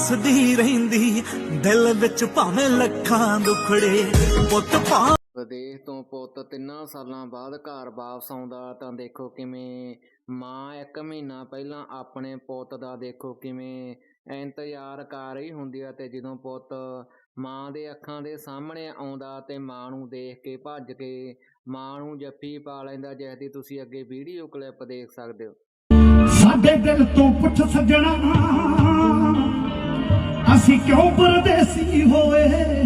ਹੱਸਦੀ ਰਹਿੰਦੀ ਦਿਲ ਵਿੱਚ ਭਾਵੇਂ ਲੱਖਾਂ ਦੁਖੜੇ ਪੁੱਤ ਪਾ ਵਿਦੇਸ਼ ਤੋਂ ਪੁੱਤ ਤਿੰਨਾਂ ਸਾਲਾਂ ਬਾਅਦ ਘਰ ਵਾਪਸ ਆਉਂਦਾ ਤਾਂ ਦੇਖੋ ਕਿਵੇਂ ਮਾਂ ਇੱਕ ਮਹੀਨਾ ਪਹਿਲਾਂ ਆਪਣੇ ਪੁੱਤ ਦਾ ਦੇਖੋ ਕਿਵੇਂ ਇੰਤਜ਼ਾਰ ਕਰ ਰਹੀ ਹੁੰਦੀ ਆ ਤੇ ਜਦੋਂ ਪੁੱਤ ਮਾਂ ਦੇ ਅੱਖਾਂ ਦੇ ਸਾਹਮਣੇ ਆਉਂਦਾ ਤੇ ਮਾਂ ਨੂੰ ਦੇਖ ਕੇ ਭੱਜ ਕੇ ਮਾਂ ਨੂੰ ਜੱਫੀ ਪਾ ਲੈਂਦਾ ਜਿਸ ਦੀ ਤੁਸੀਂ ਅੱਗੇ ਵੀਡੀਓ ਕਲਿੱਪ ਦੇਖ ਸਕਦੇ ਹੋ। ਸਾਡੇ ਦਿਲ ਤੋਂ ਪੁੱਛ ਸੱਜਣਾ। ਅਸੀਂ ਕਿਉਂ ਪਰਦੇਸੀ ਹੋਏ?